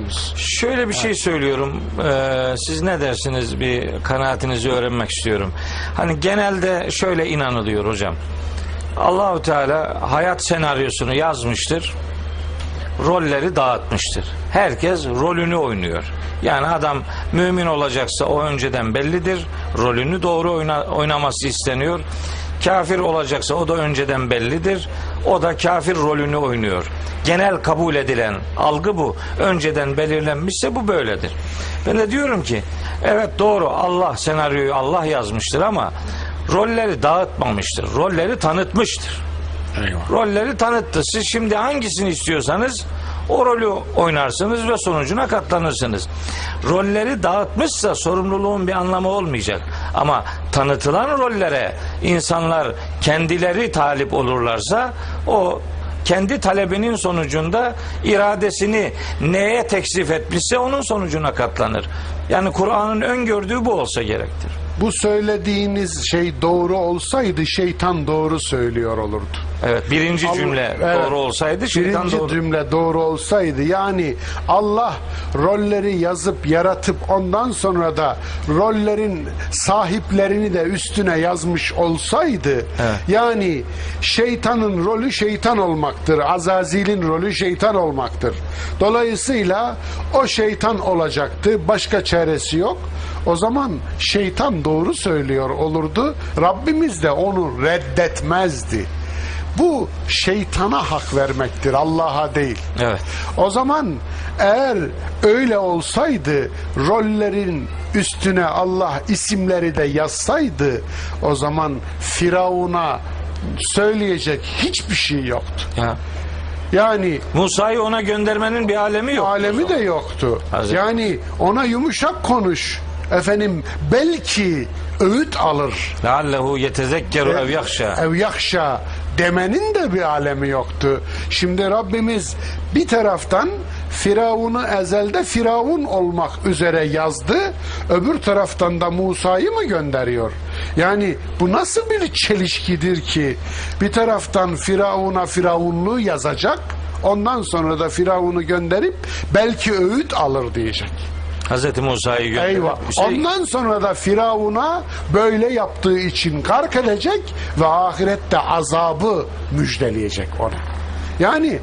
musunuz? Şöyle bir şey söylüyorum. Ee, siz ne dersiniz? Bir kanaatinizi öğrenmek istiyorum. Hani genelde şöyle inanılıyor hocam. Allahu Teala hayat senaryosunu yazmıştır. Rolleri dağıtmıştır. Herkes rolünü oynuyor. Yani adam mümin olacaksa o önceden bellidir. Rolünü doğru oyna- oynaması isteniyor. Kafir olacaksa o da önceden bellidir. O da kafir rolünü oynuyor. Genel kabul edilen algı bu. Önceden belirlenmişse bu böyledir. Ben de diyorum ki evet doğru Allah senaryoyu Allah yazmıştır ama rolleri dağıtmamıştır. Rolleri tanıtmıştır. Eyvah. Rolleri tanıttı. Siz şimdi hangisini istiyorsanız o rolü oynarsınız ve sonucuna katlanırsınız. Rolleri dağıtmışsa sorumluluğun bir anlamı olmayacak. Ama tanıtılan rollere insanlar kendileri talip olurlarsa o kendi talebinin sonucunda iradesini neye teksif etmişse onun sonucuna katlanır. Yani Kur'an'ın öngördüğü bu olsa gerektir. Bu söylediğiniz şey doğru olsaydı şeytan doğru söylüyor olurdu. Evet birinci Allah- cümle evet. doğru olsaydı şeytan Birinci doğru. cümle doğru olsaydı yani Allah rolleri yazıp yaratıp ondan sonra da rollerin sahiplerini de üstüne yazmış olsaydı Evet. yani şeytanın rolü şeytan olmaktır. Azazil'in rolü şeytan olmaktır. Dolayısıyla o şeytan olacaktı. Başka çaresi yok. O zaman şeytan doğru söylüyor olurdu. Rabbimiz de onu reddetmezdi. Bu şeytana hak vermektir, Allah'a değil. Evet. O zaman eğer öyle olsaydı rollerin üstüne Allah isimleri de yazsaydı o zaman Firavun'a söyleyecek hiçbir şey yoktu. Ya. Yani Musa'yı ona göndermenin bir alemi yok. alemi de yoktu. Hazreti- Yani ona yumuşak konuş. Efendim belki öğüt alır. Leallehu yetezekkeru ev yakşa. Ev yakşa demenin de bir alemi yoktu. Şimdi Rabbimiz bir taraftan Firavun'u ezelde Firavun olmak üzere yazdı. Öbür taraftan da Musa'yı mı gönderiyor? Yani bu nasıl bir çelişkidir ki bir taraftan Firavun'a Firavunluğu yazacak ondan sonra da Firavun'u gönderip belki öğüt alır diyecek. Hazreti Musa'yı gönderdi. Eyvah. Şey- Ondan sonra da Firavun'a böyle yaptığı için kark edecek ve ahirette azabı müjdeleyecek ona. Yani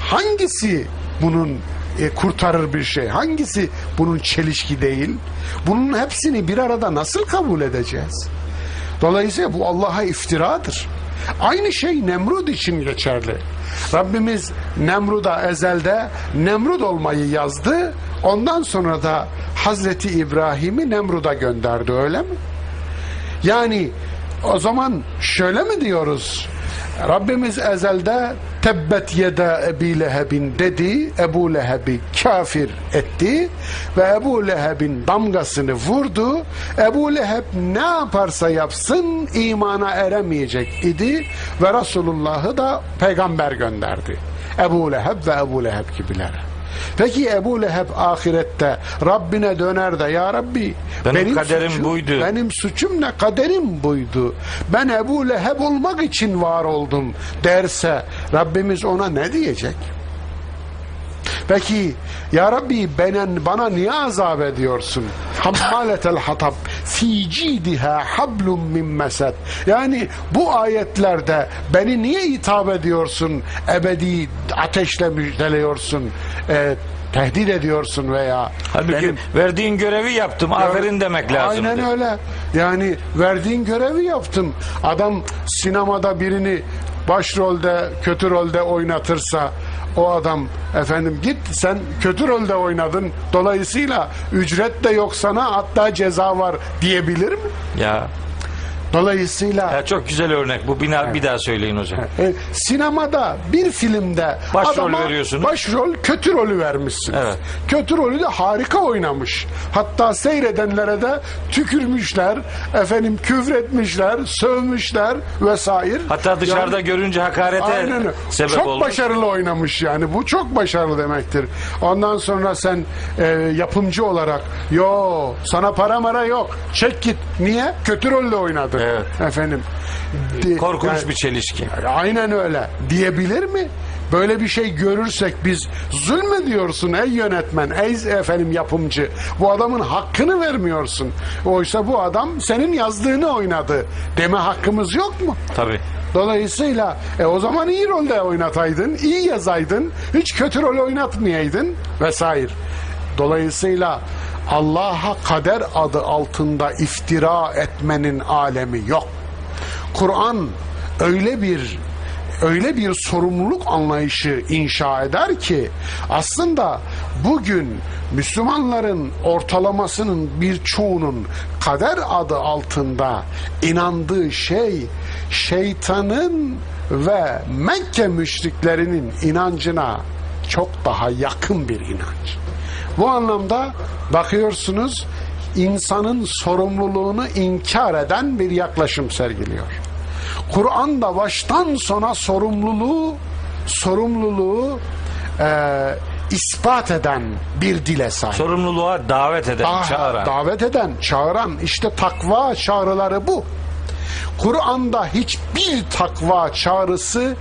hangisi bunun e, kurtarır bir şey? Hangisi bunun çelişki değil? Bunun hepsini bir arada nasıl kabul edeceğiz? Dolayısıyla bu Allah'a iftiradır. Aynı şey Nemrut için geçerli. Rabbimiz Nemrut'a ezelde Nemrut olmayı yazdı. Ondan sonra da Hazreti İbrahim'i Nemrut'a gönderdi öyle mi? Yani o zaman şöyle mi diyoruz? Rabbimiz ezelde tebbet yeda Ebi Leheb'in dedi, Ebu Leheb'i kafir etti ve Ebu Leheb'in damgasını vurdu. Ebu Leheb ne yaparsa yapsın imana eremeyecek idi ve Resulullah'ı da peygamber gönderdi. Ebu Leheb ve Ebu Leheb gibilere. Peki Ebu Leheb ahirette Rabbine döner de ya Rabbi Benim kaderim suçum- buydu." benim suçum ne kaderim buydu. Ben Ebu Leheb olmak için var oldum derse Rabbimiz ona ne diyecek? Peki ya Rabbi bana, bana niye azap ediyorsun? Hammaletel hatab fi cidiha hablum min mesed. Yani bu ayetlerde beni niye hitap ediyorsun? Ebedi ateşle müjdeliyorsun. e, tehdit ediyorsun veya Halbuki benim- verdiğin görevi yaptım. Aferin demek lazım. Aynen öyle. Yani verdiğin görevi yaptım. Adam sinemada birini başrolde, kötü rolde oynatırsa o adam efendim git sen kötü rolde oynadın. Dolayısıyla ücret de yok sana hatta ceza var diyebilir mi? Ya. Dolayısıyla ya çok güzel örnek bu. Bir, bir daha söyleyin hocam. e, sinemada bir filmde Başrol adama veriyorsunuz. Başrol kötü rolü vermişsiniz. Evet. Kötü rolü de harika oynamış. Hatta seyredenlere de tükürmüşler, efendim küfretmişler, sövmüşler vesaire. Hatta dışarıda Yani- görünce hakarete Aynen öyle. sebep çok olmuş. başarılı oynamış yani. Bu çok başarılı demektir. Ondan sonra sen e, yapımcı olarak yo sana para mara yok. Çek git. Niye? Kötü rolde oynadın. Evet. Efendim. De- Korkunç yani- bir çelişki. Aynen öyle. Diyebilir mi? Böyle bir şey görürsek biz zulmü diyorsun ey yönetmen, ey efendim yapımcı. Bu adamın hakkını vermiyorsun. Oysa bu adam senin yazdığını oynadı. Deme hakkımız yok mu? Tabii. Dolayısıyla e, o zaman iyi rolde oynataydın, iyi yazaydın, hiç kötü rol oynatmayaydın vesaire. Dolayısıyla Allah'a kader adı altında iftira etmenin alemi yok. Kur'an öyle bir öyle bir sorumluluk anlayışı inşa eder ki aslında bugün Müslümanların ortalamasının birçoğunun kader adı altında inandığı şey şeytanın ve Mekke müşriklerinin inancına çok daha yakın bir inanç. Bu anlamda bakıyorsunuz insanın sorumluluğunu inkar eden bir yaklaşım sergiliyor. Kur'an da baştan sona sorumluluğu sorumluluğu e, ispat eden bir dile sahip. Sorumluluğa davet eden, Da- çağıran. Davet eden, çağıran işte takva çağrıları bu. Kur'an'da hiçbir takva çağrısı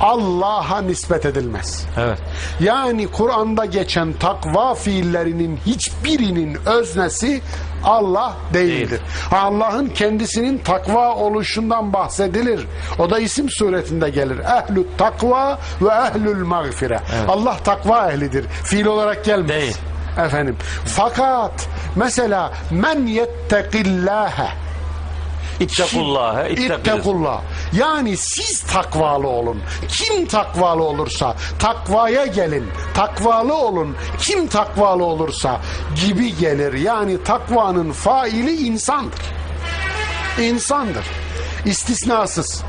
Allah'a nispet edilmez. Evet. Yani Kur'an'da geçen takva fiillerinin hiçbirinin öznesi Allah değildir. Değil. Allah'ın kendisinin takva oluşundan bahsedilir. O da isim suretinde gelir. Ehlü takva ve ehlül mağfire. Allah takva ehlidir. Fiil olarak gelmez. Değil. Efendim. Fakat mesela men yettekillâhe İttekullâhe. İttekullah. Yani siz takvalı olun. Kim takvalı olursa takvaya gelin. Takvalı olun. Kim takvalı olursa gibi gelir. Yani takvanın faili insandır. İnsandır. İstisnasız.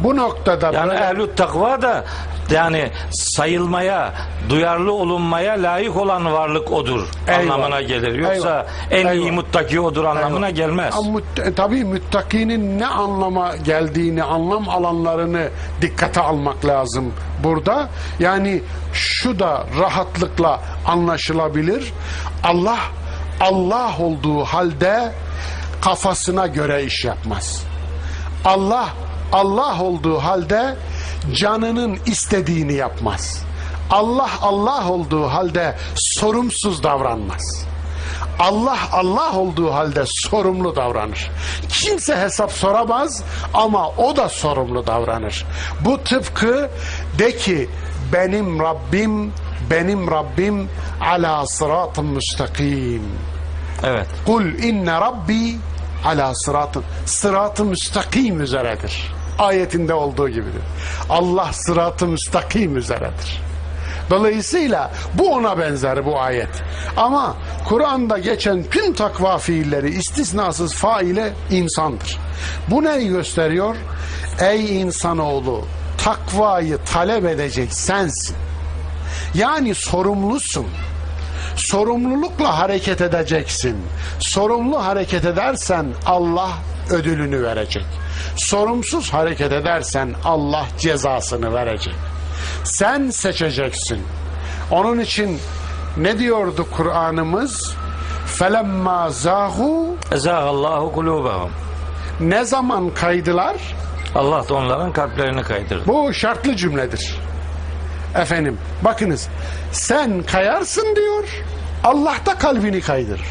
Bu noktada Yani böyle- ehlü takva da yani sayılmaya, duyarlı olunmaya layık olan varlık odur Eyvallah. anlamına gelir. Yoksa Eyvallah. en iyi Eyvallah. muttaki odur anlamına Eyvallah. gelmez. Ama müt- e, tabii müttakinin ne anlama geldiğini, anlam alanlarını dikkate almak lazım burada. Yani şu da rahatlıkla anlaşılabilir. Allah Allah olduğu halde kafasına göre iş yapmaz. Allah Allah olduğu halde canının istediğini yapmaz. Allah Allah olduğu halde sorumsuz davranmaz. Allah Allah olduğu halde sorumlu davranır. Kimse hesap soramaz ama o da sorumlu davranır. Bu tıpkı de ki benim Rabbim benim Rabbim ala sıratın müstakim. Evet. Kul inne rabbi ala sıratın sıratı müstakim üzeredir. Ayetinde olduğu gibidir. Allah sıratı müstakim üzeredir. Dolayısıyla bu ona benzer bu ayet. Ama Kur'an'da geçen tüm takva fiilleri istisnasız faile insandır. Bu neyi gösteriyor? Ey insanoğlu takvayı talep edecek sensin. Yani sorumlusun sorumlulukla hareket edeceksin. Sorumlu hareket edersen Allah ödülünü verecek. Sorumsuz hareket edersen Allah cezasını verecek. Sen seçeceksin. Onun için ne diyordu Kur'an'ımız? Felemma zahu Ezâgallahu kulûbehum. ne zaman kaydılar? Allah da onların kalplerini kaydırdı. Bu şartlı cümledir. Efendim bakınız sen kayarsın diyor Allah da kalbini kaydırır.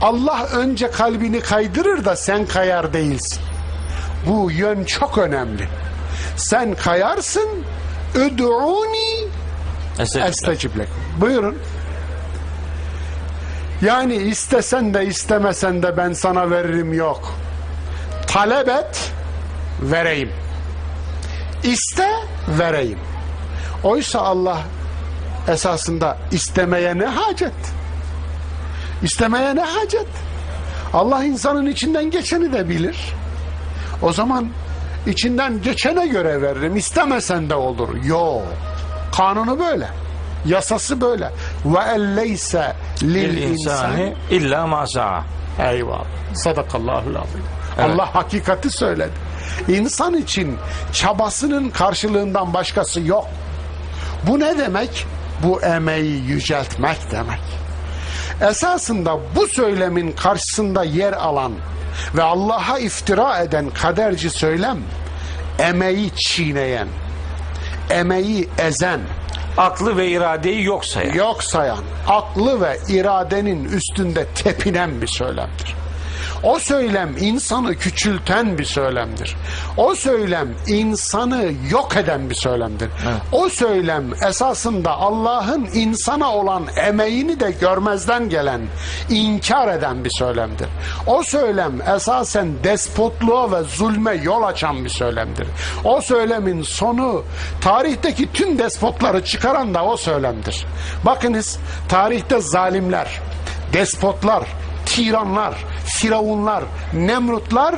Allah önce kalbini kaydırır da sen kayar değilsin. Bu yön çok önemli. Sen kayarsın Estağfurullah. estecib lekum. Buyurun. Yani istesen de istemesen de ben sana veririm yok. Talep et, vereyim. İste, vereyim. Oysa Allah esasında istemeye ne hacet? İstemeye ne hacet? Allah insanın içinden geçeni de bilir. O zaman içinden geçene göre veririm. İstemesen de olur. Yok. Kanunu böyle. Yasası böyle. Ve elleyse lil insani illa ma sa'a. Eyvallah. Sadakallahul azim. Evet. Allah hakikati söyledi. İnsan için çabasının karşılığından başkası yok. Bu ne demek? Bu emeği yüceltmek demek. Esasında bu söylemin karşısında yer alan ve Allah'a iftira eden kaderci söylem emeği çiğneyen, emeği ezen, Aklı ve iradeyi yok sayan. yok sayan, aklı ve iradenin üstünde tepinen bir söylemdir. O söylem insanı küçülten bir söylemdir. O söylem insanı yok eden bir söylemdir. O söylem esasında Allah'ın insana olan emeğini de görmezden gelen, inkar eden bir söylemdir. O söylem esasen despotluğa ve zulme yol açan bir söylemdir. O söylemin sonu tarihteki tüm despotları çıkaran da o söylemdir. Bakınız tarihte zalimler, despotlar, tiranlar, firavunlar, nemrutlar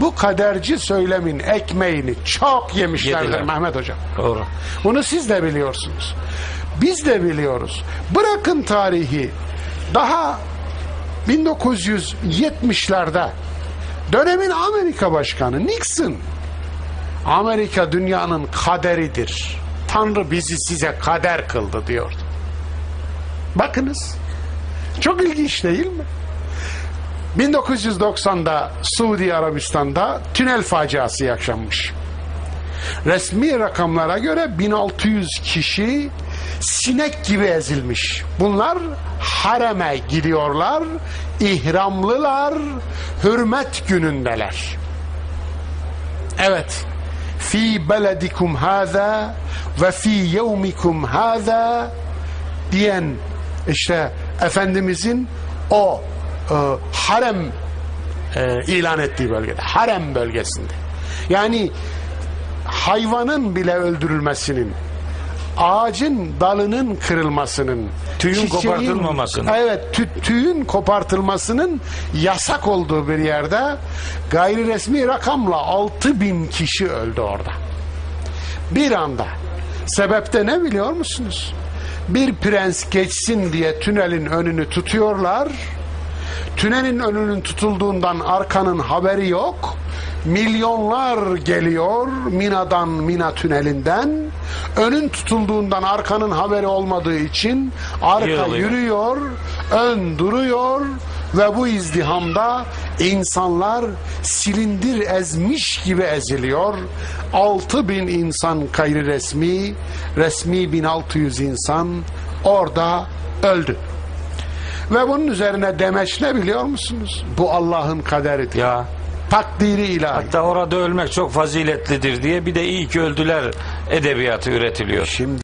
bu kaderci söylemin ekmeğini çok yemişlerdir Yediler. Mehmet Hocam. Doğru. Bunu siz de biliyorsunuz. Biz de biliyoruz. Bırakın tarihi. Daha 1970'lerde dönemin Amerika Başkanı Nixon Amerika dünyanın kaderidir. Tanrı bizi size kader kıldı diyordu. Bakınız. Çok ilginç değil mi? 1990'da Suudi Arabistan'da tünel faciası yaşanmış. Resmi rakamlara göre 1600 kişi sinek gibi ezilmiş. Bunlar hareme gidiyorlar, ihramlılar, hürmet günündeler. Evet. Fi beledikum hâzâ ve fi yevmikum hâzâ diyen işte Efendimizin o e, harem e, ilan ettiği bölgede. Harem bölgesinde. Yani hayvanın bile öldürülmesinin ağacın dalının kırılmasının Tüyün kopartılmamasının. evet tü- tüyün kopartılmasının yasak olduğu bir yerde gayri resmi rakamla 6000 kişi öldü orada bir anda sebepte ne biliyor musunuz bir prens geçsin diye tünelin önünü tutuyorlar tünelin önünün tutulduğundan arkanın haberi yok. Milyonlar geliyor Mina'dan Mina tünelinden. Önün tutulduğundan arkanın haberi olmadığı için arka Yığılıyor. yürüyor, ön duruyor ve bu izdihamda insanlar silindir ezmiş gibi eziliyor. 6000 insan gayri resmi, resmi 1600 insan orada öldü. Ve bunun üzerine demeç ne biliyor musunuz? Bu Allah'ın kaderidir. Ya Takdiri ilahi. hatta orada ölmek çok faziletlidir diye bir de iyi ki öldüler edebiyatı üretiliyor. Şimdi